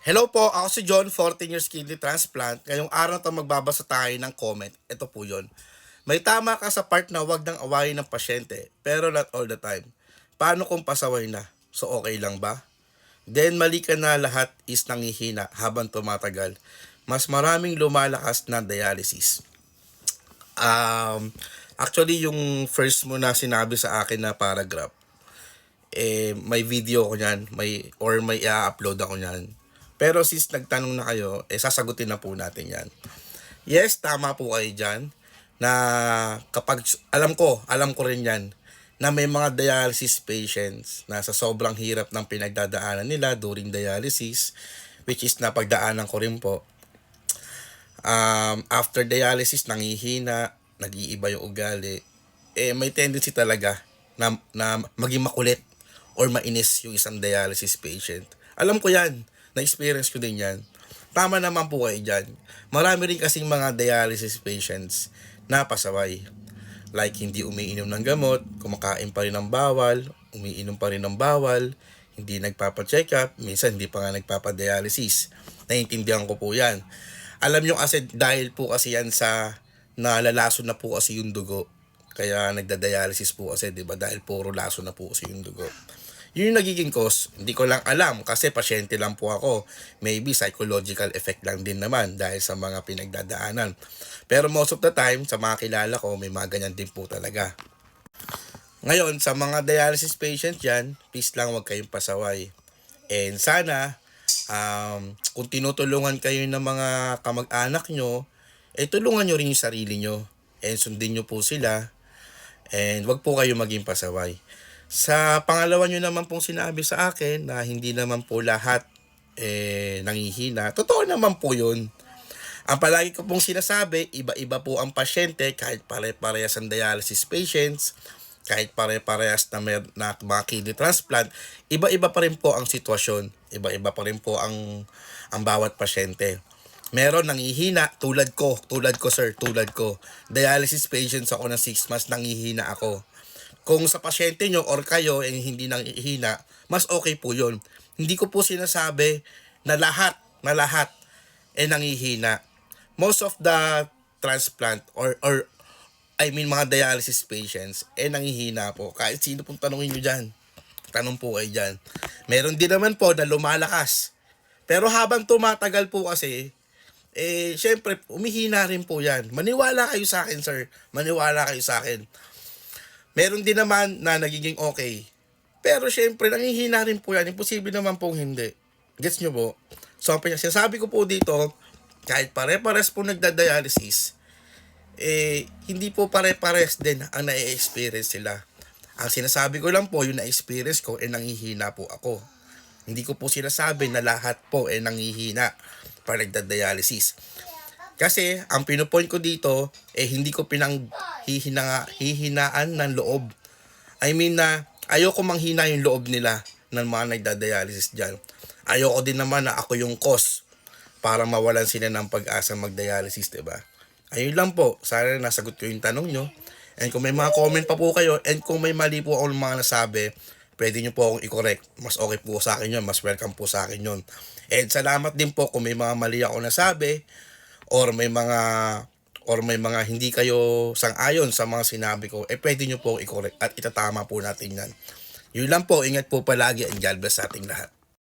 Hello po, ako si John, 14 years kidney transplant. Ngayong araw na to magbabasa tayo ng comment. Ito po yon. May tama ka sa part na wag nang awayin ng pasyente, pero not all the time. Paano kung pasaway na? So okay lang ba? Then mali ka na lahat is nangihina habang tumatagal. Mas maraming lumalakas na dialysis. Um, actually, yung first mo na sinabi sa akin na paragraph, eh, may video ko niyan, may, or may i-upload ako niyan. Pero since nagtanong na kayo, eh, sasagutin na po natin yan. Yes, tama po kayo dyan, na kapag, alam ko, alam ko rin yan, na may mga dialysis patients na sa sobrang hirap ng pinagdadaanan nila during dialysis, which is napagdaanan ko rin po. Um, after dialysis, nangihina, nag-iiba yung ugali, eh may tendency talaga na, na maging makulit or mainis yung isang dialysis patient. Alam ko yan. Na-experience ko din yan. Tama naman po kayo dyan. Marami rin kasing mga dialysis patients na pasaway. Like hindi umiinom ng gamot, kumakain pa rin ng bawal, umiinom pa rin ng bawal, hindi nagpapa-check up, minsan hindi pa nga nagpapa-dialysis. Naiintindihan ko po yan. Alam nyo kasi dahil po kasi yan sa nalalaso na po kasi yung dugo. Kaya nagda-dialysis po kasi, di ba? Dahil puro laso na po kasi yung dugo. Yun yung nagiging cause, hindi ko lang alam kasi pasyente lang po ako. Maybe psychological effect lang din naman dahil sa mga pinagdadaanan. Pero most of the time, sa mga kilala ko, may mga ganyan din po talaga. Ngayon, sa mga dialysis patients yan, please lang huwag kayong pasaway. And sana, um, kung tinutulungan kayo ng mga kamag-anak nyo, eh tulungan nyo rin yung sarili nyo. And sundin nyo po sila. And wag po kayo maging pasaway. Sa pangalawa nyo naman pong sinabi sa akin na hindi naman po lahat eh, nangihina. Totoo naman po yun. Ang palagi ko pong sinasabi, iba-iba po ang pasyente kahit pare-parehas ang dialysis patients, kahit pare-parehas na, may, na mga kidney transplant, iba-iba pa rin po ang sitwasyon. Iba-iba pa rin po ang, ang bawat pasyente. Meron nangihina, tulad ko, tulad ko sir, tulad ko. Dialysis patients ako ng 6 months, nangihina ako. Kung sa pasyente nyo or kayo eh, hindi nangihina, mas okay po yun. Hindi ko po sinasabi na lahat, na lahat eh nangihina. Most of the transplant or or I mean mga dialysis patients eh nangihina po. Kahit sino pong tanongin nyo dyan. Tanong po kayo dyan. Meron din naman po na lumalakas. Pero habang tumatagal po kasi, eh, syempre, umihina rin po yan. Maniwala kayo sa akin, sir. Maniwala kayo sa akin. Meron din naman na nagiging okay. Pero syempre, nangihina rin po yan. Imposible naman pong hindi. Gets nyo po? So, ang sinasabi ko po dito, kahit pare-pares po nagda-dialysis, eh, hindi po pare-pares din ang na-experience sila. Ang sinasabi ko lang po, yung na-experience ko, eh, nangihina po ako. Hindi ko po sinasabi na lahat po eh nangihina para nagda-dialysis. Kasi ang pinupoint ko dito eh hindi ko pinang hihina, hihinaan ng loob. I mean na ayoko manghina yung loob nila ng mga nagda-dialysis diyan. Ayoko din naman na ako yung cause para mawalan sila ng pag-asa mag-dialysis, 'di ba? Ayun lang po. Sana nasagot ko yung tanong nyo. And kung may mga comment pa po kayo, and kung may mali po akong mga nasabi, pwede nyo po akong i-correct. Mas okay po sa akin yun. Mas welcome po sa akin yun. And salamat din po kung may mga mali ako nasabi or may mga or may mga hindi kayo sang-ayon sa mga sinabi ko, eh pwede nyo po i-correct at itatama po natin yan. Yun lang po, ingat po palagi and God bless sa ating lahat.